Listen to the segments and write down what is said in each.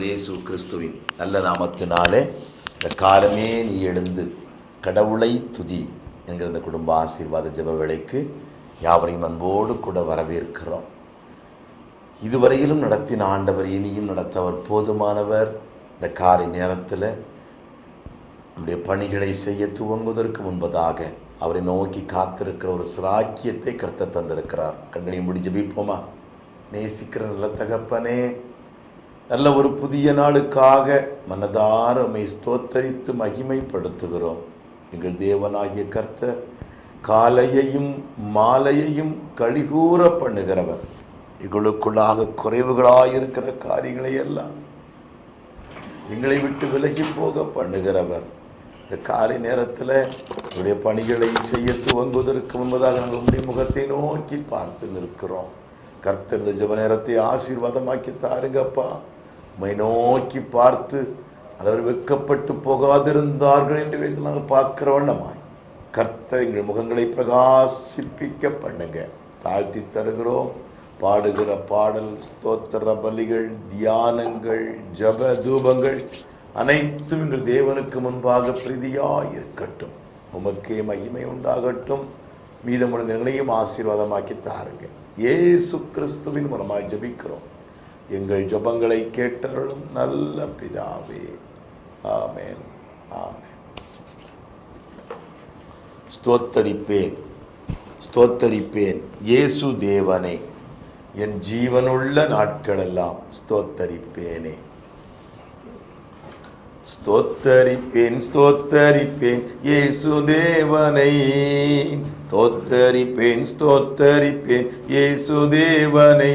ஆண்டவர் இயேசு கிறிஸ்துவின் நல்ல நாமத்தினாலே இந்த காலமே நீ எழுந்து கடவுளை துதி என்கிற இந்த குடும்ப ஆசீர்வாத ஜப வேலைக்கு யாவரையும் அன்போடு கூட வரவேற்கிறோம். இதுவரையிலும் நடத்தின ஆண்டவர் இனியும் நடத்தவர் போதுமானவர். இந்த காலை நேரத்தில் நம்முடைய பணிகளை செய்ய துவங்குவதற்கு முன்பதாக அவரை நோக்கி காத்திருக்கிற ஒரு சிராக்கியத்தை கருத்த தந்திருக்கிறார். கண்களை முடிஞ்சு ஜெபிப்போமா? நேசிக்கிற நல்ல தகப்பனே நல்ல ஒரு புதிய நாளுக்காக மனதாரமை ஸ்தோத்தரித்து மகிமைப்படுத்துகிறோம். எங்கள் தேவனாகிய கர்த்தர் காலையையும் மாலையையும் கழிகூற பண்ணுகிறவர். எங்களுக்குள்ளாக குறைவுகளாயிருக்கிற காரியங்களை எல்லாம் எங்களை விட்டு விலகி போக பண்ணுகிறவர். இந்த காலை நேரத்தில் உடைய பணிகளை செய்ய துவங்குவதற்கு முன்பதாக நாங்கள் உடைய முகத்தை நோக்கி பார்த்து நிற்கிறோம். கர்த்தர் இந்த ஜப நேரத்தை ஆசீர்வாதமாக்கி தாருங்கப்பா. உம்மை நோக்கி பார்த்து அவர் வெக்கப்பட்டு போகாதிருந்தார்கள் என்று வைத்து நாங்கள் பார்க்கிற வண்ணமாய். கர்த்த எங்கள் முகங்களை பிரகாசிப்பிக்க பண்ணுங்க. தாழ்த்தி தருகிறோம். பாடுகிற பாடல் ஸ்தோத்திர பலிகள் தியானங்கள் ஜப தூபங்கள் அனைத்தும் எங்கள் தேவனுக்கு முன்பாக பிரீதியாய் இருக்கட்டும் உமக்கே மகிமை உண்டாகட்டும். மீதமுள்ள நிலையும் ஆசீர்வாதமாக்கி தாருங்க. ஏசு கிறிஸ்துவின் மூலமாய் ஜபிக்கிறோம். எங்கள் ஜபங்களை கேட்டருளும் நல்ல பிதாவே. ஆமேன். ஆமேன். ஸ்தோத்தரிப்பேன். ஸ்தோத்தரிப்பேன். இயேசு தேவனே என் ஜீவனுள்ள நாட்களெல்லாம் ஸ்தோத்தரிப்பேனே. ஸ்தோத்தரிப்பேன் ஸ்தோத்தரிப்பேன். இயேசு தேவனை தோத்தரிப்பேன் ஸ்தோத்தரிப்பேன். இயேசு தேவனை.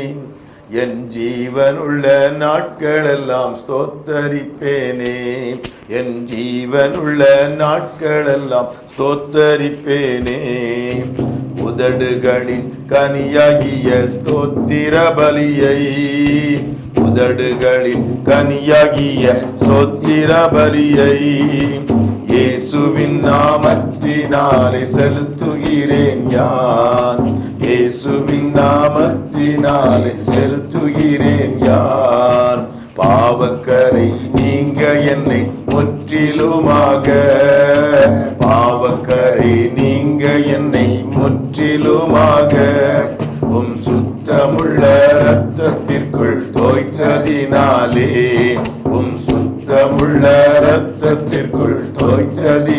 என் ஜீவனுள்ள நாட்களெல்லாம் ஸ்தோத்தரிப்பேனே. என் ஜீவனுள்ள நாட்களெல்லாம் ஸ்தோத்தரிப்பேனே. உதடுகளின் கனியாகிய ஸ்தோத்திர பலியை உதடுகளின் கனியாகிய ஸ்தோத்திர பலியை இயேசுவின் நாமத்தினாலே செலுத்துகிறேன் யான் இயேசுவின் நாமத்தினாலே செலுத்துகிறேன் யார்? பாவக்கரை நீங்க என்னை முற்றிலுமாக. பாவக்கரை நீங்க என்னை முற்றிலுமாக. உம் சுத்தமுள்ள ரத்தத்திற்குள் தோய்த்ததினாலே. உம் சுத்தமுள்ள ரத்தத்திற்குள் தோய்த்ததினாலே.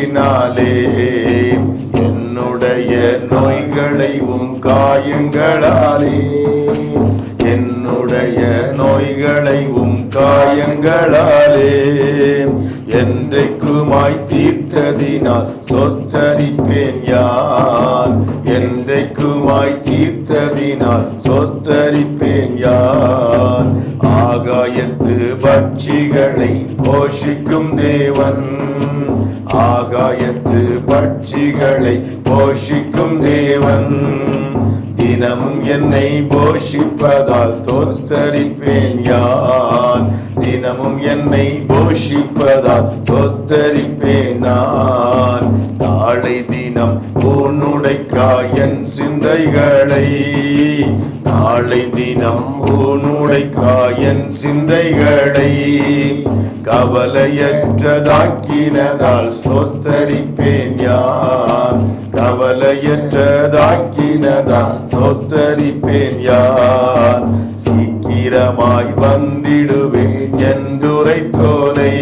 என்னுடைய நோய்களை உம் காயங்களாலே. என்னுடைய நோய்களை உம் காயங்களாலே. என்றைக்குமாய் தீர்த்ததினால் சொத்தரிப்பேன் யார்? என்றைக்குமாய் தீர்த்ததினால் சொத்தரிப்பேன் யார்? ஆகாயத்து பட்சிகளை போஷிக்கும் தேவன். ஆகாயத்து பட்சிகளை போஷிக்கும் தேவன். தினமும் என்னை போஷிப்பதால் தோஸ்தரிப்பேன் யான். தினமும் என்னை போஷிப்பதால் தோஸ்தரிப்பேன் நான். நாளை தினம் உன்னுடைக்காயன் சிந்தைகளை. நாளை தினம் உன்னுடைக்காயன் சிந்தைகளை. கவலையற்றதாக்கினதால் சோஸ்தரிப்பேன் யார்? கவலையற்றதாக்கினதால் சோஸ்தரிப்பேன் யார்? சீக்கிரமாய் வந்திடுவேன். என்றுரைத்தோலை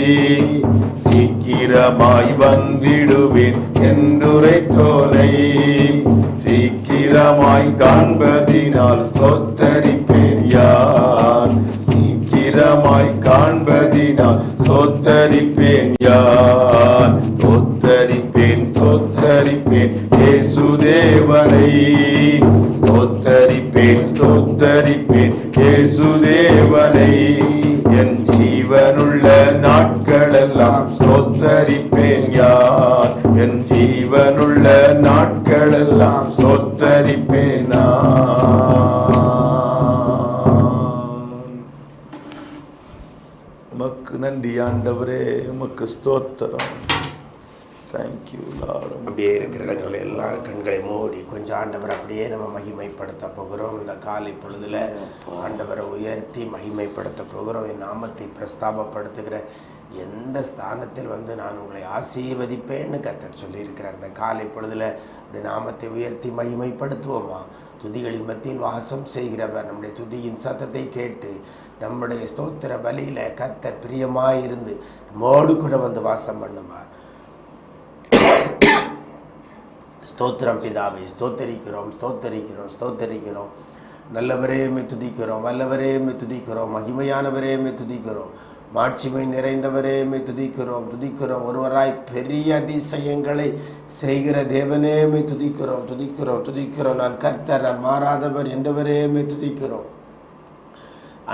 சீக்கிரமாய் வந்திடுவேன் என்றுரைத்தோலை சீக்கிரமாய் காண்பதினால் சோஸ்தரிப்பேன் யார்? சீக்கிரமாய் காண்பதினால் சோத்தரிப்பேன் யார்? சோத்தரிப்பேன் சோத்தரிப்பேன் ஏசுதேவனை சோத்தரிப்பேன் சோத்தரிப்பேன் ஏசுதேவனை என் ஜீவனுள்ள நாட்களெல்லாம் சோத்தரிப்பேன் யார்? என் ஜீவனுள்ள நாட்களெல்லாம் ஸ்தோத்தரிப்பேன் உமக்கு நன்றி ஆண்டவரே உமக்கு ஸ்தோத்திரம். தேங்க்யூ லார்ட் அப்படியே இருக்கிற இடங்கள் எல்லாரும் கண்களை மூடி கொஞ்சம் ஆண்டவர் அப்படியே நம்ம மகிமைப்படுத்த போகிறோம். இந்த காலை பொழுதுல ஆண்டவரை உயர்த்தி மகிமைப்படுத்த போகிறோம். என் நாமத்தை பிரஸ்தாபப்படுத்துகிற எந்த ஸ்தானத்தில் வந்து நான் உங்களை ஆசீர்வதிப்பேன்னு கத்தர் சொல்லியிருக்கிறார். இந்த காலை பொழுதுல அப்படி நாமத்தை உயர்த்தி மகிமைப்படுத்துவோமா? துதிகளின் மத்தியில் வாசம் செய்கிறவர் நம்முடைய துதியின் சத்தத்தை கேட்டு நம்முடைய ஸ்தோத்திர பலியில கத்தர் பிரியமாயிருந்து நம்மோடு கூட வந்து வாசம் பண்ணுவார். ஸ்தோத்திரம் பிதாவை ஸ்தோத்தரிக்கிறோம் ஸ்தோத்தரிக்கிறோம் ஸ்தோத்தரிக்கிறோம். நல்லவரே துதிக்கிறோம் வல்லவரே துதிக்கிறோம் மகிமையானவரே துதிக்கிறோம். மாட்சிமை நிறைந்தவரே துதிக்கிறோம் துதிக்கிறோம். ஒருவராய் பெரிய அதிசயங்களை செய்கிற தேவனே துதிக்கிறோம் துதிக்கிறோம் துதிக்கிறோம். நான் கர்த்தர் நான் மாறாதவர் என்றவரே மே துதிக்கிறோம்.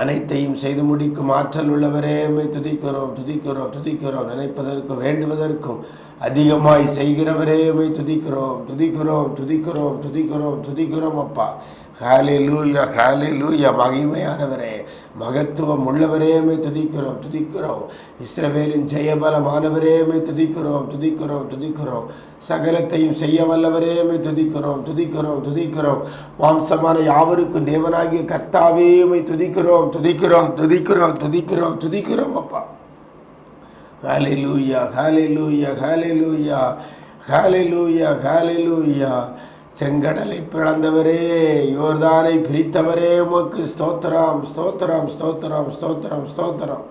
அனைத்தையும் செய்து முடிக்கும் ஆற்றல் உள்ளவரே துதிக்கிறோம் துதிக்கிறோம் துதிக்கிறோம். நினைப்பதற்கும் வேண்டுவதற்கும் அதிகமாய் செய்கிறவரே மை துதிக்கிறோம் துதிக்கிறோம் துதிக்கிறோம் துதிக்கிறோம் துதிக்கிறோம் அப்பா ஹாலே லூயா ஹாலே லூயா மகிமையானவரே மகத்துவம் உள்ளவரே மை துதிக்கிறோம் துதிக்கிறோம் இஸ்ரவேலின் ஜெயபலமானவரே மை துதிக்கிறோம் துதிக்கிறோம் துதிக்கிறோம் சகலத்தையும் செய்ய வல்லவரே மை துதிக்கிறோம் துதிக்கிறோம் துதிக்கிறோம் மாம்சமான யாவருக்கும் தேவனாகிய கர்த்தாவே மை துதிக்கிறோம் துதிக்கிறோம் துதிக்கிறோம் துதிக்கிறோம் துதிக்கிறோம் அப்பா hallelujah hallelujah hallelujah hallelujah hallelujah செங்கடலை பிளந்தவரே யோர்தானை பிரித்தவரே உமக்கு ஸ்தோத்திரம் ஸ்தோத்திரம் ஸ்தோத்திரம் ஸ்தோத்திரம் ஸ்தோத்திரம்.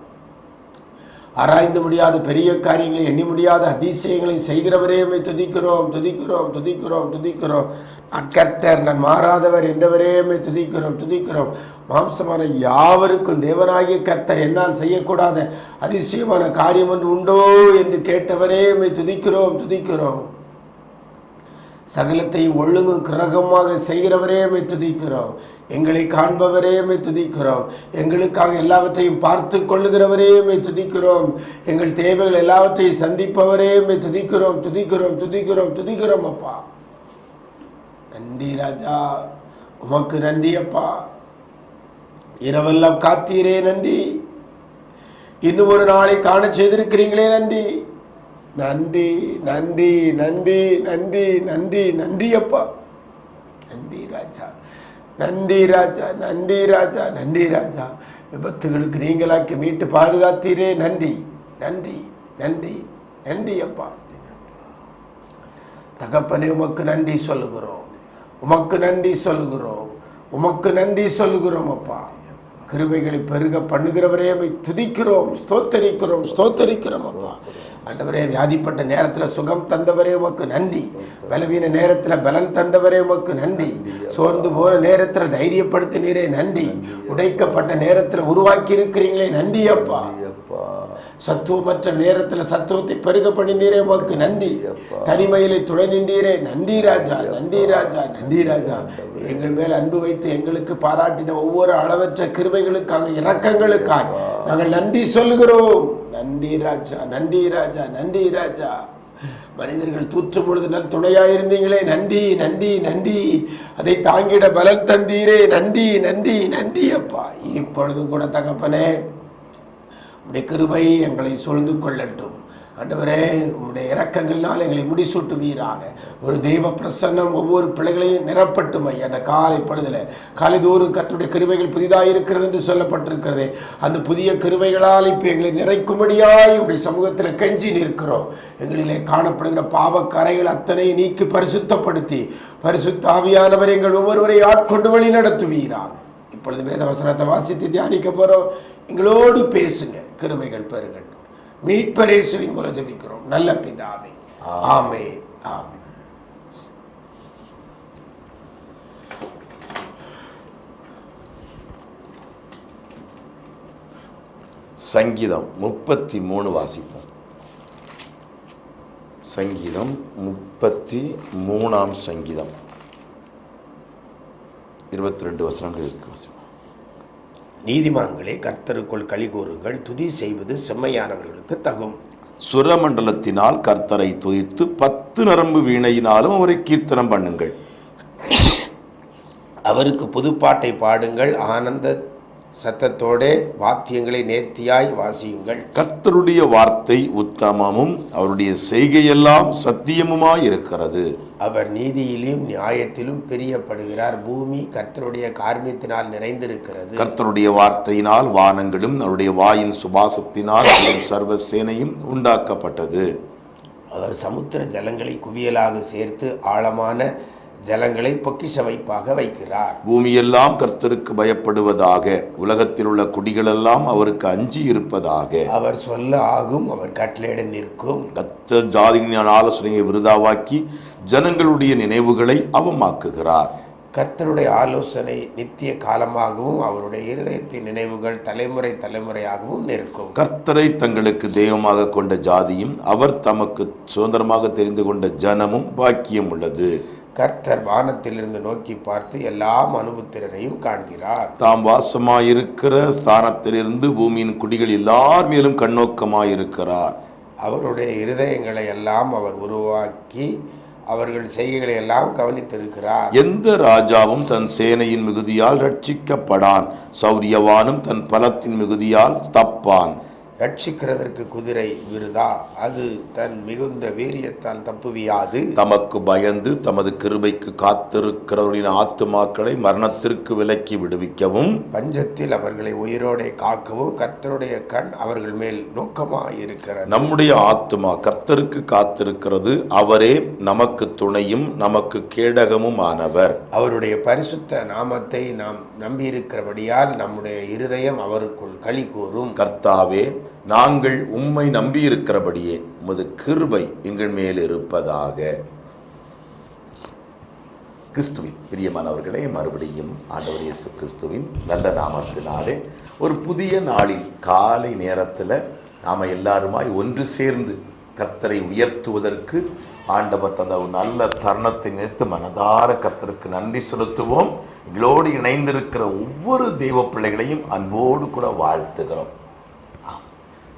ஆராய்ந்து முடியாத பெரிய காரியங்களை எண்ணி முடியாத அதிசயங்களை செய்கிறவரே துதிக்கிறோம் துதிக்கிறோம் துதிக்கிறோம் துதிக்கிறோம். நான் கர்த்தர் நான் மாறாதவர் என்றவரே துதிக்கிறோம் துதிக்கிறோம். மாம்சமான யாவருக்கும் தேவனாகிய கர்த்தர் என்னால் செய்யக்கூடாத அதிசயமான காரியம் ஒன்று உண்டோ என்று கேட்டவரே துதிக்கிறோம் துதிக்கிறோம். சகலத்தை ஒழுங்கும் கிரகமாக செய்கிறவரேமை துதிக்கிறோம். எங்களை காண்பவரே துதிக்கிறோம். எங்களுக்காக எல்லாவற்றையும் பார்த்து கொள்ளுகிறவரே துதிக்கிறோம். எங்கள் தேவைகள் எல்லாவற்றையும் சந்திப்பவரே துதிக்கிறோம். துதிக்கிறோம் துதிக்கிறோம் துதிக்கிறோம் அப்பா. நன்றி ராஜா. உமக்கு நன்றி அப்பா. இரவெல்லாம் காத்தீரே நன்றி. இன்னும் ஒரு நாளை காண செய்திருக்கிறீங்களே நன்றி. நன்றி நன்றி நன்றி நன்றி நன்றி நன்றி அப்பா. நன்றி ராஜா. நன்றி ராஜா நன்றி ராஜா நன்றி ராஜா. விபத்துகளுக்கு நீங்களாக்கி மீட்டு பாதுகாத்தீரே நன்றி நன்றி நன்றி நன்றி அப்பா. தகப்பனே உமக்கு நன்றி சொல்லுகிறோம். உமக்கு நன்றி சொல்லுகிறோம். உமக்கு நன்றி சொல்லுகிறோம் அப்பா. கிருபைகளை பெருக பண்ணுகிறவரையமை துதிக்கிறோம் ஸ்தோத்தரிக்கிறோம் ஸ்தோத்தரிக்கிறோம் அப்பா. ஆண்டவரே வியாதிப்பட்ட நேரத்தில் சுகம் தந்தவரே உமக்கு நன்றி. பலவீன நேரத்தில் பலன் தந்தவரே உமக்கு நன்றி. சோர்ந்து போன நேரத்தில் தைரியப்படுத்தினீரே நன்றி. உடைக்கப்பட்ட நேரத்தில் உருவாக்கி இருக்கிறீங்களே நன்றி அப்பா சத்துவமற்ற நேரத்தில் சத்துவத்தை பெருக பண்ணினீரே உமக்கு நன்றி. தனிமையிலே துணை நின்றீரே. நன்றி ராஜா நன்றி ராஜா நன்றி ராஜா. எங்கள் மேல் அன்பு வைத்து எங்களுக்கு பாராட்டின ஒவ்வொரு அளவற்ற கிருபைகளுக்காக இரக்கங்களுக்காக நாங்கள் நன்றி சொல்லுகிறோம். நன்றி ராஜா நன்றி ராஜா நன்றி ராஜா. மனிதர்கள் தூற்றும் பொழுது நல் துணையாயிருந்தீங்களே நன்றி நன்றி நன்றி. அதை தாங்கிட பலன் தந்தீரே. நன்றி நன்றி நன்றி அப்பா. இப்பொழுதும் கூட தகப்பனே உம்முடைய கிருபை எங்களை சூழ்ந்து கொள்ளட்டும். அண்டவரே உம்முடைய இறக்கங்களினால் எங்களை முடிசூட்டுவீராக. ஒரு தெய்வ பிரசன்னம் ஒவ்வொரு பிள்ளைகளையும் நிரப்பட்டுமை. அந்த காலை பொழுதுல காலைதோறும் கத்துடைய கிருவைகள் புதிதாக இருக்கிறது என்று சொல்லப்பட்டிருக்கிறது. அந்த புதிய கிருவைகளால் இப்போ எங்களை நிறைக்கும்படியாய் உடைய சமூகத்தில் கெஞ்சி நிற்கிறோம். எங்களிலே காணப்படுகிற பாவக்கரைகள் அத்தனை நீக்கி பரிசுத்தப்படுத்தி பரிசுத்த ஆவியானவர் எங்கள் ஒவ்வொருவரை ஆட்கொண்டு வழி நடத்துவீராக இப்பொழுது வேதவசனத்தை வாசித்து தியானிக்க போகிறோம் எங்களோடு பேசுங்க. கிருபைகள் பெருகட்டும். மீட்பரேசுவின் மூலம் ஜெபிக்கிறோம். நல்ல பிதாவே. ஆமே ஆமே சங்கீதம் முப்பத்தி மூணு வாசிப்போம். சங்கீதம் முப்பத்தி மூணாம் சங்கீதம். இருபத்தி ரெண்டு வசனங்கள் இருக்கு நீதிமான்களே கர்த்தருக்குள் களி கூறுங்கள் துதி செய்வது செம்மையானவர்களுக்கு தகும். சுரமண்டலத்தினால் கர்த்தரை துதித்து பத்து நரம்பு வீணையினாலும் அவரை கீர்த்தனம் பண்ணுங்கள். அவருக்கு புதுப்பாட்டை பாடுங்கள் ஆனந்த சத்தத்தோடே வாத்தியங்களை நேர்த்தியாய் வாசியுங்கள். கர்த்தருடைய வார்த்தை உத்தமமும் அவருடைய செய்கையெல்லாம் சத்தியமுமாய் இருக்கிறது. அவர் நீதியிலும் நியாயத்திலும் பிரியப்படுகிறார். பூமி கர்த்தருடைய கார்மியத்தினால் நிறைந்திருக்கிறது. கர்த்தருடைய வார்த்தையினால் வானங்களும் அவருடைய வாயின் சுபாசத்தினால் சர்வ சேனையும் உண்டாக்கப்பட்டது. அவர் சமுத்திர ஜலங்களை குவியலாக சேர்த்து ஆழமான ஜலங்களை பொக்கிஷ வைப்பாக வைக்கிறார். பூமியெல்லாம் கர்த்தருக்கு பயப்படுவதாக உலகத்தில் உள்ள குடிகளெல்லாம் அவருக்கு அஞ்சி இருப்பதாக. அவர் சொல்ல ஆகும் அவர் கட்டளையிட நிற்கும். கர்த்தர் ஜாதிகளின் ஆலோசனையை விருதாவாக்கி ஜனங்களுடைய நினைவுகளை அவமாக்குகிறார். கர்த்தருடைய ஆலோசனை நித்திய காலமாகவும் அவருடைய இருதயத்தின் நினைவுகள் தலைமுறை தலைமுறையாகவும் நிற்கும். கர்த்தரை தங்களுக்கு தெய்வமாக கொண்ட ஜாதியும் அவர் தமக்கு சுதந்திரமாக தெரிந்து கொண்ட ஜனமும் பாக்கியம் உள்ளது. கர்த்தர் வானத்திலிருந்து நோக்கி பார்த்து எல்லாம் அனுபுத்திரரையும் காண்கிறார். தாம் வாசமாயிருக்கிற ஸ்தானத்திலிருந்து பூமியின் குடிகள் எல்லார் மேலும் கண்ணோக்கமாயிருக்கிறார். அவருடைய இருதயங்களை எல்லாம் அவர் உருவாக்கி அவர்கள் செய்கைகளை எல்லாம் கவனித்திருக்கிறார். எந்த ராஜாவும் தன் சேனையின் மிகுதியால் ரட்சிக்கப்படான். சௌரியவானும் தன் பலத்தின் மிகுதியால் தப்பான். ரட்சிக்கிறதற்கு குதிரை விருதா? அது தன் மிகுந்த வீரியத்தால் தப்புவியாது. தமக்கு பயந்து தமது கிருபைக்கு காத்திருக்கிறவரின் ஆத்துமாக்களை மரணத்திற்கு விலக்கி விடுவிக்கவும். பஞ்சத்தில் அவர்களை உயிரோடே காக்கவும் கர்த்தருடைய கண் அவர்கள் மேல் நோக்கமாயிருக்கிறது. நம்முடைய ஆத்துமா கர்த்தருக்கு காத்திருக்கிறது. அவரே நமக்கு துணையும் நமக்கு கேடகமும் ஆனவர் அவருடைய பரிசுத்த நாமத்தை நாம் நம்பியிருக்கிறபடியால் நம்முடைய இருதயம் அவருக்குள் களி கூறும். கர்த்தாவே நாங்கள் உம்மை நம்பியிருக்கிறபடியே உமது கிருபை எங்கள் மேல் இருப்பதாக. கிறிஸ்துவின் பிரியமானவர்களே மறுபடியும் ஆண்டவர் இயேசு கிறிஸ்துவின் நல்ல நாமத்தினாலே ஒரு புதிய நாளில் காலை நேரத்தில் நாம் எல்லாருமாய் ஒன்று சேர்ந்து கர்த்தரை உயர்த்துவதற்கு ஆண்டவர் தந்த ஒரு நல்ல தருணத்தை நினைத்து மனதார கர்த்தருக்கு நன்றி செலுத்துவோம். எங்களோடு இணைந்திருக்கிற ஒவ்வொரு தெய்வ பிள்ளைகளையும் அன்போடு கூட வாழ்த்துகிறோம்.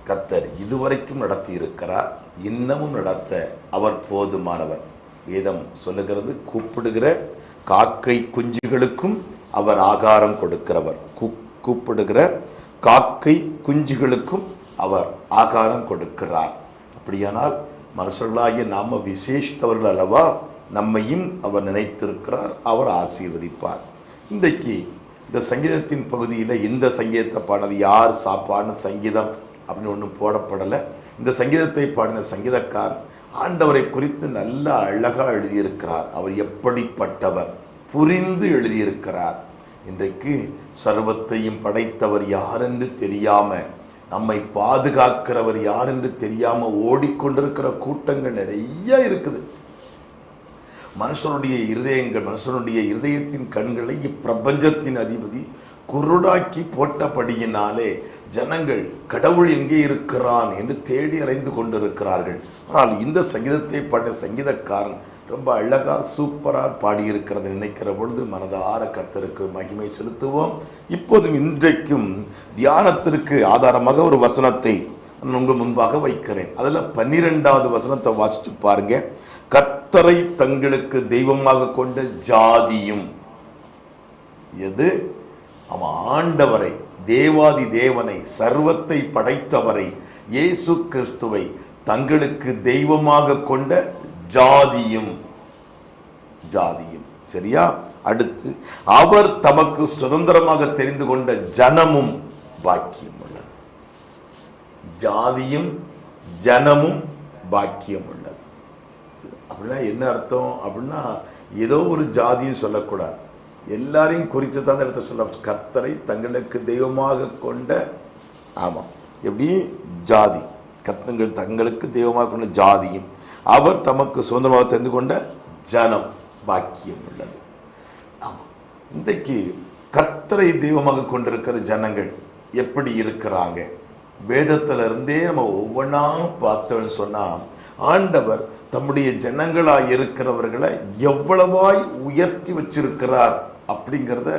கத்தர் இதுவரைக்கும் நடத்தி இருக்கிறார் இன்னமும் நடத்த அவர் போதுமானவர். வேதம் சொல்லுகிறது கூப்பிடுகிற காக்கை குஞ்சுகளுக்கும் அவர் ஆகாரம் கொடுக்கிறவர். கூ- கூப்பிடுகிற காக்கை குஞ்சுகளுக்கும் அவர் ஆகாரம் கொடுக்கிறார். அப்படியானால் மனுஷர்களாகிய நாம விசேஷித்தவர்கள் அல்லவா? நம்மையும் அவர் நினைத்திருக்கிறார் அவர் ஆசீர்வதிப்பார். இன்றைக்கு இந்த சங்கீதத்தின் பகுதியில் இந்த சங்கீதத்தை பாடினது யார்? சாப்பாடுன்னு சங்கீதம். அப்படின்னு ஒன்றும் போடப்படலை. இந்த சங்கீதத்தை பாடின சங்கீதக்கார் ஆண்டவரை குறித்து நல்ல அழகாக எழுதியிருக்கிறார். அவர் எப்படிப்பட்டவர்? புரிந்து எழுதியிருக்கிறார். இன்றைக்கு சர்வத்தையும் படைத்தவர் யார் என்று தெரியாம நம்மை பாதுகாக்கிறவர் யார் என்று தெரியாம ஓடிக்கொண்டிருக்கிற கூட்டங்கள் நிறைய இருக்குது. மனுஷனுடைய இருதயங்கள் மனுஷனுடைய இருதயத்தின் கண்களை இப்பிரபஞ்சத்தின் அதிபதி குருடாக்கி போட்டபடியினாலே ஜனங்கள் கடவுள் எங்கே இருக்கிறான் என்று தேடி அலைந்து கொண்டிருக்கிறார்கள். ஆனால் இந்த சங்கீதத்தை பாடிய சங்கீதக்காரன் ரொம்ப அழகா சூப்பரா பாடியிருக்கிறது நினைக்கிற பொழுது மனதார கர்த்தருக்கு மகிமை செலுத்துவோம். இப்போதும் இன்றைக்கும் தியானத்திற்கு ஆதாரமாக ஒரு வசனத்தை நான் உங்கள் முன்பாக வைக்கிறேன். அதில் பன்னிரெண்டாவது வசனத்தை வாசிச்சு பாருங்க. கர்த்தரை தங்களுக்கு தெய்வமாக கொண்ட ஜாதியும் எது? அவன் ஆண்டவரை தேவாதி தேவனை சர்வத்தை படைத்தவரை இயேசு கிறிஸ்துவை தங்களுக்கு தெய்வமாக கொண்ட ஜாதியும் ஜாதியும். சரியா? அடுத்து அவர் தமக்கு சுதந்திரமாக தெரிந்து கொண்ட ஜனமும் பாக்கியம் உள்ளது. ஜாதியும் ஜனமும் பாக்கியம் உள்ளது. அப்படின்னா என்ன அர்த்தம்? அப்படின்னா ஏதோ ஒரு ஜாதியும் சொல்லக்கூடாது. எல்லாரையும் குறித்து தான் அந்த இடத்த சொல்ல கர்த்தரை தங்களுக்கு தெய்வமாக கொண்ட ஆமாம். எப்படி? ஜாதி. கர்த்தங்கள் தங்களுக்கு தெய்வமாக கொண்ட ஜாதியும் அவர் தமக்கு சுதந்திரமாக தெரிந்து கொண்ட ஜனம் பாக்கியம் உள்ளது. ஆமாம். இன்றைக்கு கர்த்தரை தெய்வமாக கொண்டிருக்கிற ஜனங்கள் எப்படி இருக்கிறாங்க? வேதத்திலிருந்தே நம்ம ஒவ்வொன்றா பார்த்தோம்னு சொன்னால் ஆண்டவர் தம்முடைய ஜனங்களாக இருக்கிறவர்களை எவ்வளவாய் உயர்த்தி வச்சிருக்கிறார் அப்படிங்கிறத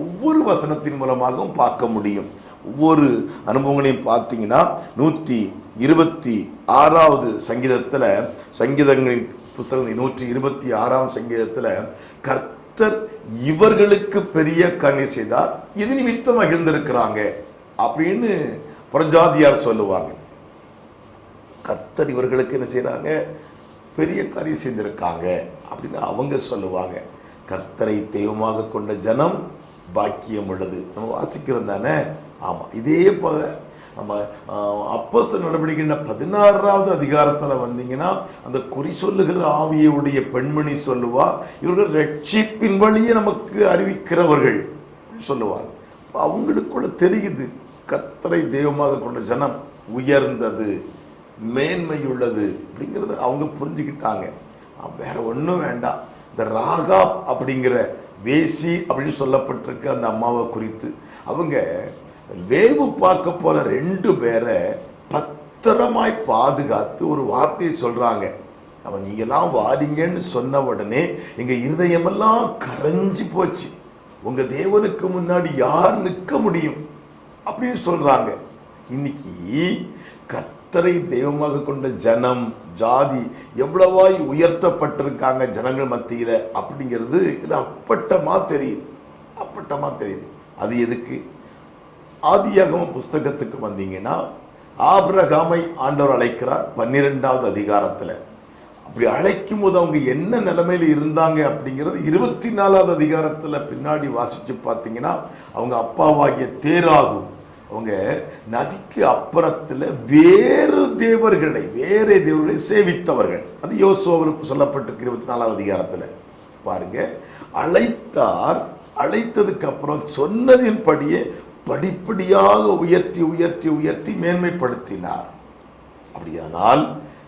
ஒவ்வொரு வசனத்தின் மூலமாகவும் பார்க்க முடியும். ஒவ்வொரு அனுபவங்களையும் பார்த்தீங்கன்னா நூற்றி இருபத்தி ஆறாவது சங்கீதத்தில் சங்கீதங்களின் புஸ்தகம் நூற்றி இருபத்தி ஆறாம் சங்கீதத்தில் கர்த்தர் இவர்களுக்கு பெரிய கனி செய்தார் இது நிமித்தம் மகிழ்ந்திருக்கிறாங்க அப்படின்னு பிரஜாதியார் சொல்லுவாங்க. கர்த்தர் இவர்களுக்கு என்ன செய்கிறாங்க பெரிய காரியம் செஞ்சுருக்காங்க அப்படின்னு அவங்க சொல்லுவாங்க. கர்த்தரை தெய்வமாக கொண்ட ஜனம் பாக்கியம் உள்ளது. நம்ம வாசிக்கிறோம் தானே? ஆமாம் இதே போல நம்ம அப்போஸ்த நடவடிக்கைன பதினாறாவது அதிகாரத்தில் வந்தீங்கன்னா அந்த குறி சொல்லுகிற ஆவியுடைய பெண்மணி சொல்லுவார் இவர்கள் ரட்சிப்பின் வழியே நமக்கு அறிவிக்கிறவர்கள் சொல்லுவாங்க அப்ப அவங்களுக்குள்ள தெரியுது கத்தரை தெய்வமாக கொண்ட ஜனம் உயர்ந்தது மேன்மையுள்ளது அப்படிங்கிறத அவங்க புரிஞ்சுக்கிட்டாங்க. வேற ஒன்றும் வேண்டாம். இந்த ராகாப் அப்படிங்கிற வேசி அப்படின்னு சொல்லப்பட்டிருக்க அந்த அம்மாவை குறித்து. அவங்க வேவு பார்க்க போன ரெண்டு பேரை பத்திரமாய் பாதுகாத்து ஒரு வார்த்தையை சொல்றாங்க. அவன் நீங்கெல்லாம் வாரிங்கன்னு சொன்ன உடனே எங்க இருதயமெல்லாம் கரைஞ்சி போச்சு. உங்க தேவனுக்கு முன்னாடி யார் நிற்க முடியும்? அப்படின்னு சொல்றாங்க. இன்னைக்கு கர்த்தரை தெய்வமாக கொண்ட ஜனம் ஜாதி எவ்வளவாய் உயர்த்தப்பட்டிருக்காங்க ஜனங்கள் மத்தியில் அப்படிங்கிறது இது அப்பட்டமா தெரியுது. அப்பட்டமா தெரியுது. அது எதுக்கு? ஆதியாகம புஸ்தகத்துக்கு வந்தீங்கன்னா ஆபிரகாமை ஆண்டவர் அழைக்கிறார் பன்னிரெண்டாவது அதிகாரத்தில். அப்படி அழைக்கும் போது அவங்க என்ன நிலைமையில் இருந்தாங்க அப்படிங்கிறது இருபத்தி நாலாவது அதிகாரத்தில் பின்னாடி வாசித்து பார்த்தீங்கன்னா அவங்க அப்பாவாகிய தேராகும். அவங்க நதிக்கு அப்புறத்தில் வேறு தேவர்களை வேறே தேவர்களை சேவித்தவர்கள். அது யோசோவனுக்கு சொல்லப்பட்டிருக்கு இருபத்தி நாலாவது அதிகாரத்தில். பாருங்க அழைத்தார் அழைத்ததுக்கு அப்புறம் சொன்னதின்படியே படிப்படியாக உயர்த்தி உயர்த்தி உயர்த்தி மேன்மைப்படுத்தினார். அப்படியானால்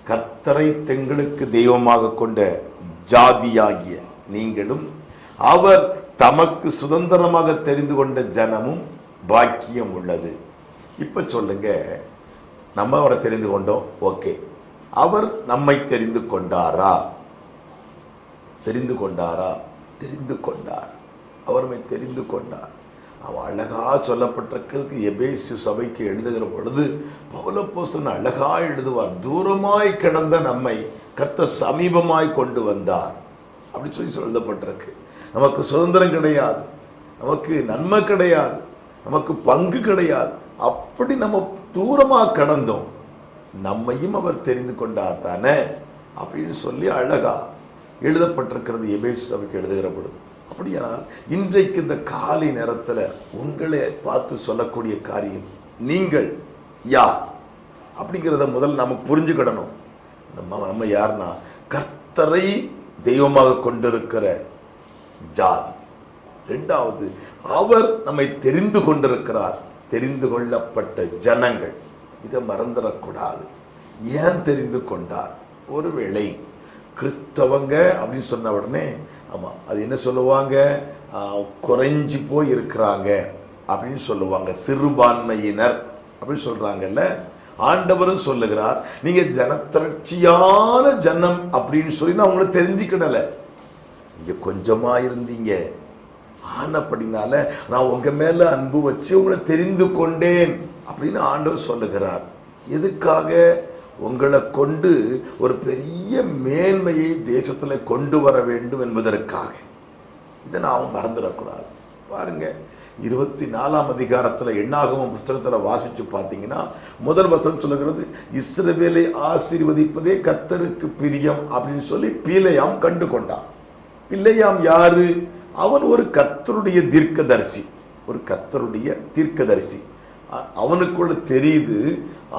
கர்த்தரை தெங்களுக்கு தெய்வமாக கொண்ட ஜாதியாகிய நீங்களும் அவர் தமக்கு சுதந்திரமாக தெரிந்து கொண்ட ஜனமும் பாக்கியம் உள்ளது. இப்போ சொல்லுங்க நம்ம அவரை தெரிந்து கொண்டோம் ஓகே. அவர் நம்மை தெரிந்து கொண்டாரா? தெரிந்து கொண்டாரா? தெரிந்து கொண்டார். அவருமை தெரிந்து கொண்டார். அவன் அழகாக சொல்லப்பட்டிருக்கிறது எபேசு சபைக்கு எழுதுகிற பொழுது பவுலப்போசன் அழகா எழுதுவார் தூரமாய் கிடந்த நம்மை கர்த்த சமீபமாய் கொண்டு வந்தார். அப்படி சொல்லி சொல்லப்பட்டிருக்கு. நமக்கு சுதந்திரம் கிடையாது. நமக்கு நன்மை கிடையாது. நமக்கு பங்கு கிடையாது. அப்படி நம்ம தூரமாக கடந்தோம் நம்மையும் அவர் தெரிந்து கொண்டார் தானே? அப்படின்னு சொல்லி அழகா எழுதப்பட்டிருக்கிறது எபேசு சபைக்கு எழுதுகிற பொழுது. அப்படியானால் இன்றைக்கு இந்த காலை நேரத்தில் உங்களை பார்த்து சொல்லக்கூடிய காரியம் நீங்கள் யார்? அப்படிங்கிறத முதல் நம்ம புரிஞ்சுக்கிடணும். நம்ம நம்ம யாருன்னா கர்த்தரை தெய்வமாக கொண்டிருக்கிற ஜாதி. ரெண்டாவது அவர் நம்மை தெரிந்து கொண்டிருக்கிறார். தெரிந்து கொள்ளப்பட்ட ஜனங்கள். இதை மறந்துடக்கூடாது. ஏன் தெரிந்து கொண்டார்? ஒருவேளை கிறிஸ்தவங்க அப்படின்னு சொன்ன உடனே ஆமாம் அது என்ன சொல்லுவாங்க? குறைஞ்சி போய் இருக்கிறாங்க அப்படின்னு சொல்லுவாங்க. சிறுபான்மையினர் அப்படின்னு சொல்கிறாங்கல்ல ஆண்டவரும் சொல்லுகிறார் நீங்கள் ஜனத்திரட்சியான ஜனம் அப்படின்னு சொல்லி நான் உங்களை தெரிஞ்சுக்கிடலை. நீங்கள் கொஞ்சமாக இருந்தீங்க. ஆனப்படினால நான் உங்க மேல அன்பு வச்சு உங்களை தெரிந்து கொண்டேன் அப்படின்னு ஆண்டவர் சொல்லுகிறார். எதுக்காக? உங்களை கொண்டு ஒரு பெரிய மேன்மையை தேசத்தில் கொண்டு வர வேண்டும் என்பதற்காக. இதை நாம் மறந்துடக்கூடாது. பாருங்க இருபத்தி நாலாம் அதிகாரத்தில் எண்ணாகமம் புஸ்தகத்தில் வாசிச்சு பார்த்தீங்கன்னா முதல் வசனம் சொல்லுகிறது இஸ்ரவேலை ஆசீர்வதிப்பதே கத்தருக்கு பிரியம் அப்படின்னு சொல்லி பிள்ளையாம் கண்டு கொண்டான் பிள்ளையாம் யாரு? அவன் ஒரு கர்த்தருடைய தீர்க்கதரிசி. ஒரு கர்த்தருடைய தீர்க்கதரிசி. அவனுக்குள்ள தெரியுது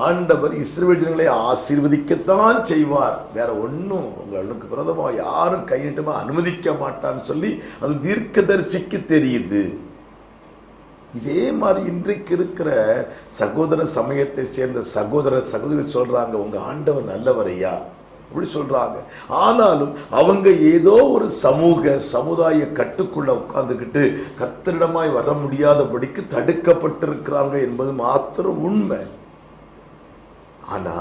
ஆண்டவர் இஸ்ரவேல் ஜனங்களை ஆசீர்வதிக்கத்தான் செய்வார். வேற ஒன்றும் உங்களுக்கு விரோதமா யாரும் கையிட்டுமா அனுமதிக்க மாட்டான்னு சொல்லி அது தீர்க்கதரிசிக்கு தெரியுது. இதே மாதிரி இன்றைக்கு இருக்கிற சகோதர சமயத்தை சேர்ந்த சகோதர சகோதரி சொல்றாங்க உங்க ஆண்டவர் நல்லவரையா அப்படி சொல்றாங்க. ஆனாலும் அவங்க ஏதோ ஒரு சமூக சமுதாய கட்டுக்குள்ள உட்கார்ந்துக்கிட்டு கத்தரிடமாய் வர முடியாதபடிக்கு தடுக்கப்பட்டிருக்கிறாங்க என்பது மாத்திரம் உண்மை. ஆனா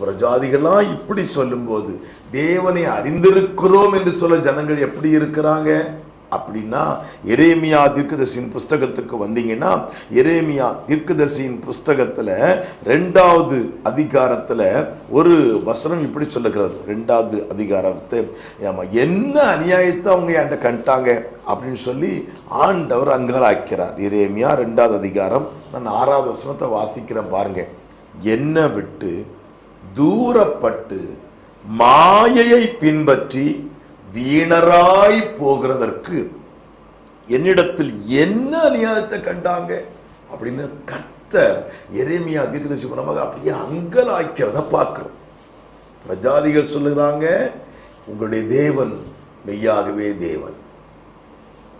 பிரஜாதிகள்லாம் இப்படி சொல்லும்போது தேவனை அறிந்திருக்கிறோம் என்று சொல்ல ஜனங்கள் எப்படி இருக்கிறாங்க? அப்படின்னா எரேமியா தீர்க்கதரிசியின் புஸ்தகத்துக்கு வந்தீங்கன்னா எரேமியா தீர்க்கதர்சியின் புஸ்தகத்தில் ரெண்டாவது அதிகாரத்தில் ஒரு வசனம் இப்படி சொல்லுகிறது. ரெண்டாவது அதிகாரத்தை ஆமாம் என்ன அநியாயத்தை அவங்க என்கிட்ட கண்டாங்க? அப்படின்னு சொல்லி ஆண்டவர் அங்கலாக்கிறார். எரேமியா ரெண்டாவது அதிகாரம் நான் ஆறாவது வசனத்தை வாசிக்கிறேன் பாருங்க. என்ன விட்டு தூரப்பட்டு மாயையை பின்பற்றி வீணராய் போகிறதற்கு என்னிடத்தில் என்ன அநியாயத்தை கண்டாங்க? அப்படின்னு கர்த்தர் எரேமியா தீர்க்கதரிசி மூலமாக அப்படியே அங்கலாய்க்கிறத பார்க்கிறோம். பிரஜாதிகள் சொல்லுகிறாங்க உங்களுடைய தேவன் மெய்யாகவே தேவன்.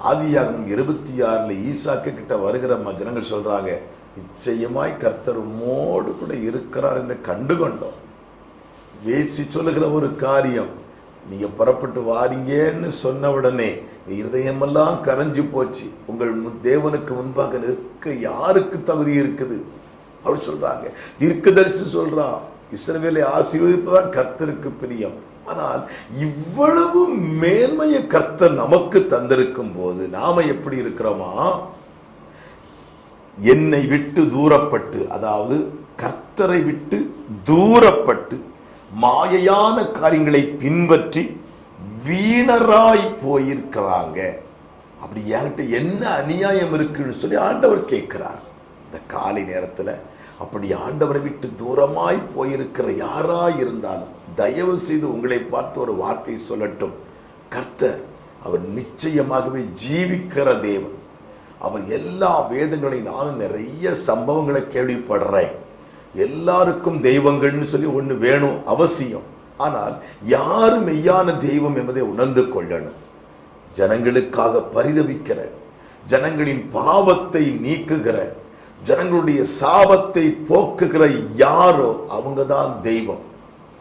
ஆதியாகும் இருபத்தி ஆறில் ஈசாக்கு கிட்ட வருகிற ம- ஜனங்கள் சொல்கிறாங்க நிச்சயமாய் கர்த்தர் உம்மோடு கூட இருக்கிறார் என்று கண்டு கொண்டோம் வேசி சொல்லுகிற ஒரு காரியம் நீங்க புறப்பட்டு வாரீங்கன்னு சொன்ன உடனே இருதயமெல்லாம் கரைஞ்சு போச்சு. உங்கள் தேவனுக்கு முன்பாக நிற்க யாருக்கு தகுதி இருக்குது? அப்படி சொல்றாங்க. தீர்க்கதரிசி சொல்றான் இஸ்ரவேலை ஆசீர்வதிப்பதான் கர்த்தருக்கு பிரியம். ஆனால் இவ்வளவு மேன்மையை கர்த்தர் நமக்கு தந்திருக்கும் போது நாம எப்படி இருக்கிறோமா? என்னை விட்டு தூரப்பட்டு அதாவது கர்த்தரை விட்டு தூரப்பட்டு மாயையான காரியங்களை பின்பற்றி வீணராய் போயிருக்கிறாங்க. அப்படி என்கிட்ட என்ன அநியாயம் இருக்குன்னு சொல்லி ஆண்டவர் கேட்கிறார். இந்த காலை நேரத்தில் அப்படி ஆண்டவரை விட்டு தூரமாய் போயிருக்கிற யாராய் இருந்தாலும் தயவு செய்து உங்களை பார்த்து ஒரு வார்த்தை சொல்லட்டும். கர்த்தர் அவர் நிச்சயமாகவே ஜீவிக்கிற தேவன். அவர் எல்லா வேதங்களையும் நானும் நிறைய சம்பவங்களை கேள்விப்படுறேன். எல்லாருக்கும் தெய்வங்கள்னு சொல்லி ஒன்று வேணும் அவசியம். ஆனால் யார் மெய்யான தெய்வம் என்பதை உணர்ந்து கொள்ளணும். ஜனங்களுக்காக பரிதவிக்கிற ஜனங்களின் பாவத்தை நீக்குகிற ஜனங்களுடைய சாபத்தை போக்குகிற யாரோ அவங்க தான் தெய்வம்.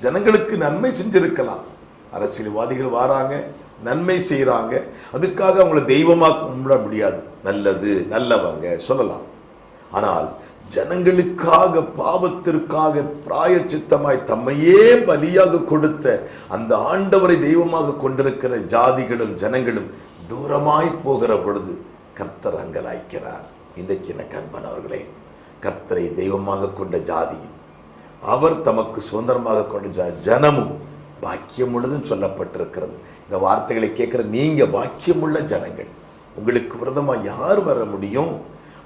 ஜனங்களுக்கு நன்மை செஞ்சிருக்கலாம். அரசியல்வாதிகள் வாராங்க நன்மை செய்கிறாங்க அதுக்காக அவங்கள தெய்வமாக கும்பிட முடியாது. நல்லது நல்லவங்க சொல்லலாம். ஆனால் ஜனங்களுக்காக பாவத்திற்காக பிராயச்சித்தமாய் தம்மையே பலியாக கொடுத்த அந்த ஆண்டவரை தெய்வமாக கொண்டிருக்கிற ஜாதிகளும் ஜனங்களும் தூரமாய் போகிற பொழுது கர்த்தர் அங்கலாய்க்கிறார். இன்றைக்கு எனக்கு அன்பானவர்களே கர்த்தரை தெய்வமாக கொண்ட ஜாதியும் அவர் தமக்கு சுதந்திரமாக கொண்ட ஜனமும் பாக்கியம் உள்ளதுன்னு சொல்லப்பட்டிருக்கிறது. இந்த வார்த்தைகளை கேட்குற நீங்கள் பாக்கியமுள்ள ஜனங்கள். உங்களுக்கு விரதமாக யார் வர முடியும்?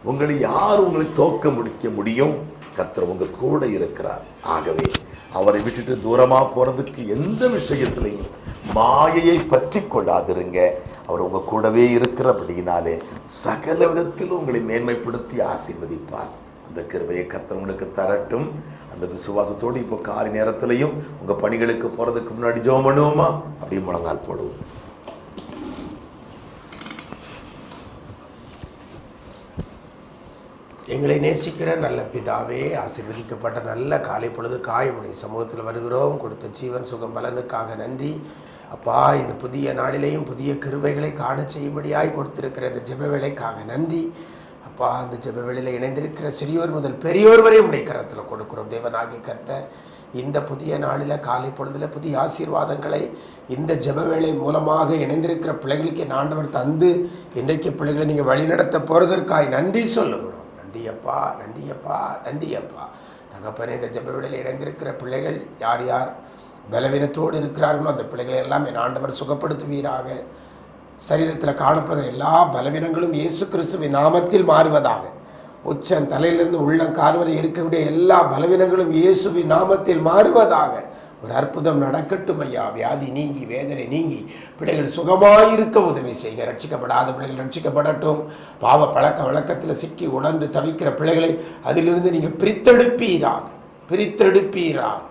உங்களை யார் உங்களை தோக்க முடிக்க முடியும்? கர்த்தர் உங்க கூட இருக்கிறார். ஆகவே அவரை விட்டுட்டு தூரமா போறதுக்கு எந்த விஷயத்திலையும் மாயையை பற்றி கொள்ளாதிருங்க. அவர் உங்க கூடவே இருக்கிறபடியினாலே சகல விதத்தில் உங்களை மேன்மைப்படுத்தி ஆசீர்வதிப்பார். அந்த கிருபையை கர்த்தர் உங்களுக்கு தரட்டும். அந்த விசுவாசத்தோடு இப்போ காலை நேரத்திலையும் உங்க பணிகளுக்கு போறதுக்கு முன்னாடி ஜெபம் பண்ணுவோமா அப்படியே முழங்கால் போடுவோம். எங்களை நேசிக்கிற நல்ல பிதாவே ஆசீர்வதிக்கப்பட்ட நல்ல காலை பொழுது காயமுடைய சமூகத்தில் வருகிறோம். கொடுத்த ஜீவன் சுகம் பலனுக்காக நன்றி. அப்பா இந்த புதிய நாளிலேயும் புதிய கிருவைகளை காண செய்யும்படியாய் கொடுத்திருக்கிற இந்த ஜெப வேலைக்காக நன்றி. அப்பா அந்த ஜெப வேலையில் இணைந்திருக்கிற சிறியோர் முதல் பெரியோர் வரை உடைய கரத்தில் கொடுக்குறோம். தேவனாகி கர்த்தர் இந்த புதிய நாளில் காலை பொழுதில் புதிய ஆசீர்வாதங்களை இந்த ஜெப வேலை மூலமாக இணைந்திருக்கிற பிள்ளைகளுக்கு நாண்டவர் தந்து இன்றைக்கு பிள்ளைகளை நீங்கள் வழிநடத்த போகிறதற்காய் நன்றி சொல்லுகிறோம். நன்றியப்பா நன்றியப்பா நன்றியப்பா. தகப்பனே இந்த ஜெப இணைந்திருக்கிற பிள்ளைகள் யார் யார் பலவீனத்தோடு இருக்கிறார்களோ அந்த பிள்ளைகளை எல்லாம் என் ஆண்டவர் சுகப்படுத்துவீராக. சரீரத்தில் காணப்படுற எல்லா பலவீனங்களும் இயேசு கிறிஸ்துவின் நாமத்தில் மாறுவதாக. உச்சன் தலையிலிருந்து உள்ளம் கால்வரை இருக்கக்கூடிய எல்லா பலவீனங்களும் இயேசுவின் நாமத்தில் மாறுவதாக. ஒரு அற்புதம் நடக்கட்டும் ஐயா. வியாதி நீங்கி வேதனை நீங்கி பிள்ளைகள் சுகமாயிருக்க உதவி செய்யுங்க ரட்சிக்கப்படாத பிள்ளைகள் ரட்சிக்கப்படட்டும். பாவ பழக்க வழக்கத்தில் சிக்கி உணர்ந்து தவிக்கிற பிள்ளைகளை அதிலிருந்து நீங்கள் பிரித்தெடுப்பீராக. பிரித்தெடுப்பீராக.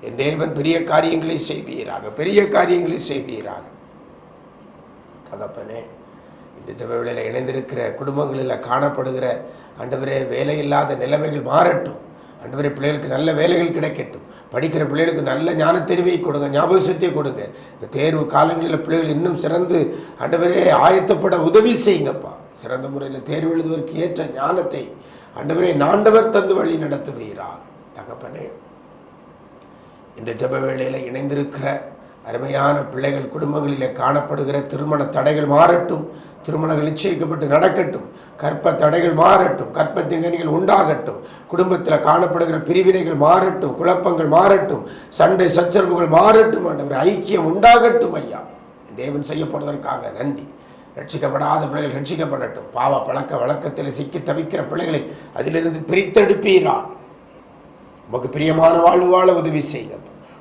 என் தேவன் பெரிய காரியங்களை செய்வீராக. பெரிய காரியங்களை செய்வீராக. தகப்பனே இந்த ஜெபவேளையில் இணைந்திருக்கிற குடும்பங்களில் காணப்படுகிற அண்டவரே வேலையில்லாத நிலைமைகள் மாறட்டும். ஆண்டவரே பிள்ளைகளுக்கு நல்ல வேலைகள் கிடைக்கட்டும். படிக்கிற பிள்ளைகளுக்கு நல்ல ஞான தெரிவை கொடுங்க ஞாபகத்தை கொடுங்க. இந்த தேர்வு காலங்களில் பிள்ளைகள் இன்னும் சிறந்து ஆண்டவரே ஆயத்தப்பட உதவி செய்யுங்கப்பா. சிறந்த முறையில் தேர்வு எழுதுவதற்கு ஏற்ற ஞானத்தை ஆண்டவரே நாண்டவர் தந்து வழி நடத்துவீரா தகப்பனே இந்த ஜப வேளையில் இணைந்திருக்கிற அருமையான பிள்ளைகள் குடும்பங்களிலே காணப்படுகிற திருமண தடைகள் மாறட்டும் திருமணங்கள் நிச்சயிக்கப்பட்டு நடக்கட்டும் கற்ப தடைகள் மாறட்டும் கற்ப கனிகள் உண்டாகட்டும் குடும்பத்தில் காணப்படுகிற பிரிவினைகள் மாறட்டும் குழப்பங்கள் மாறட்டும் சண்டை சச்சரவுகள் மாறட்டும் ஆண்டவர் ஐக்கியம் உண்டாகட்டும் ஐயா. தேவன் செய்ய போறதற்காக நன்றி. ரட்சிக்கப்படாத பிள்ளைகள் ரட்சிக்கப்படட்டும். பாவ பழக்க வழக்கத்தில் சிக்கி தவிக்கிற பிள்ளைகளை அதிலிருந்து பிரித்தெடுப்பீரா? உமக்கு பிரியமான வாழ்வு வாழ உதவி செய்யுங்க.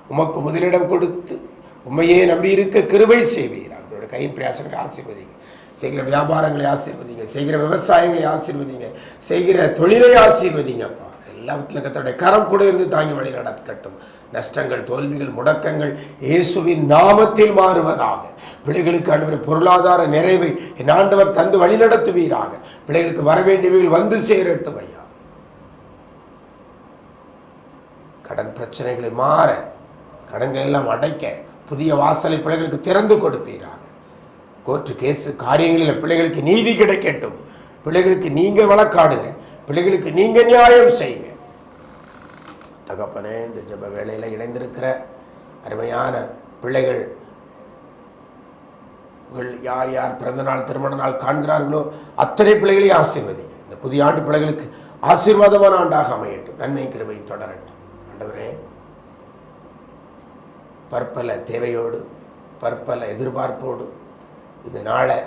உமக்கு முதலிடம் கொடுத்து உண்மையே நம்பி இருக்க கிருபை செய்வீர். அவங்களோட கையின் பிரயாசங்களை ஆசீர்வதிங்க. செய்கிற வியாபாரங்களை ஆசீர்வதிங்க. செய்கிற விவசாயங்களை ஆசீர்வதிங்க. செய்கிற தொழிலை ஆசீர்வதிங்கப்பா எல்லாவற்றிலும் கத்தருடைய கரம் கூட இருந்து தாங்கி வழி நடக்கட்டும். நஷ்டங்கள் தோல்விகள் முடக்கங்கள் இயேசுவின் நாமத்தில் மாறுவதாக. பிள்ளைகளுக்கு ஆண்டவர் பொருளாதார நிறைவை என் ஆண்டவர் தந்து வழி நடத்துவீராக. பிள்ளைகளுக்கு வரவேண்டியவைகள் வந்து சேரட்டும் ஐயா. கடன் பிரச்சனைகளை மாற கடன்கள் எல்லாம் அடைக்க புதிய வாசலை பிள்ளைகளுக்கு திறந்து கொடுப்பீராக. கோர்ட்டு கேஸு காரியங்களில் பிள்ளைகளுக்கு நீதி கிடைக்கட்டும். பிள்ளைகளுக்கு நீங்க வழக்காடுங்க. பிள்ளைகளுக்கு நீங்க நியாயம் செய்யுங்க. தகப்பனே இந்த ஜெப வேலையில் இணைந்திருக்கிற அருமையான பிள்ளைகள் யார் யார் பிறந்த நாள் திருமண நாள் காண்கிறார்களோ அத்தனை பிள்ளைகளையும் ஆசீர்வதிங்க. இந்த புதிய ஆண்டு பிள்ளைகளுக்கு ஆசீர்வாதமான ஆண்டாக அமையட்டும். நன்மை கிருபை தொடரட்டும். ஆண்டவரே பற்பல தேவையோடு பற்பல எதிர்பார்ப்போடு இந்த நாளை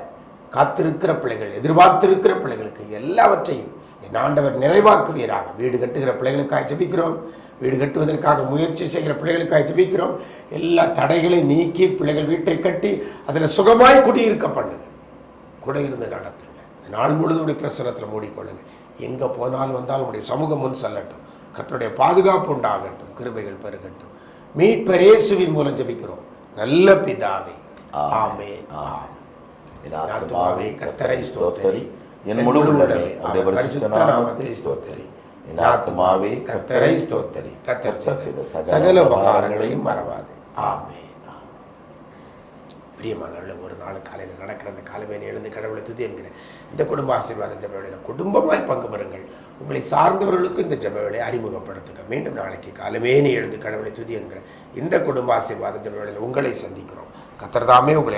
காத்திருக்கிற பிள்ளைகள் எதிர்பார்த்திருக்கிற பிள்ளைகளுக்கு எல்லாவற்றையும் என் ஆண்டவர் நிறைவாக்குவீராக. வீடு கட்டுகிற பிள்ளைகளுக்காக ஜபிக்கிறோம். வீடு கட்டுவதற்காக முயற்சி செய்கிற பிள்ளைகளுக்காக ஜபிக்கிறோம். எல்லா தடைகளையும் நீக்கி பிள்ளைகள் வீட்டை கட்டி அதில் சுகமாய் குடியிருக்க பண்ணுங்க. கூட இருந்து நடத்துங்க. நாள் முழுதும் உடைய பிரசனத்தில் மூடிக்கொள்ளுங்க. எங்கே போனாலும் வந்தாலும் உடைய சமூகம் முன் செல்லட்டும். கர்த்தருடைய பாதுகாப்பு உண்டாகட்டும். கிருபைகள் பெருகட்டும். மீட்பர் இயேசுவின் மூலம் ஜெபிக்கிறோம். நல்ல பிதாவே. என் ஆத்துமாவே கர்த்தரை ஸ்தோத்தரி. என் முழு உள்ளமே அவருடைய ஸ்தோத்தரி. என் ஆத்துமாவே கர்த்தரை ஸ்தோத்தரி. கர்த்தர் செய்த சகல உபகாரங்களையும் மறவாது. ஆமென். பிரியமானவர்களே ஒரு நாள் காலையில் நடக்கிற அந்த காலமே எழுந்து கடவுளை துதி என்கிற இந்த குடும்ப ஆசீர்வாத ஜெப வேளையில் குடும்பமாய் பங்கு பெறுங்கள். உங்களை சார்ந்தவர்களுக்கும் இந்த ஜபவேளை வேலையை அறிமுகப்படுத்துங்க. மீண்டும் நாளைக்கு காலமேனி எழுந்து கடவுளை துதி என்கிற இந்த குடும்ப ஆசீர்வாத ஜெப உங்களை சந்திக்கிறோம். கத்தர்தாமே உங்களை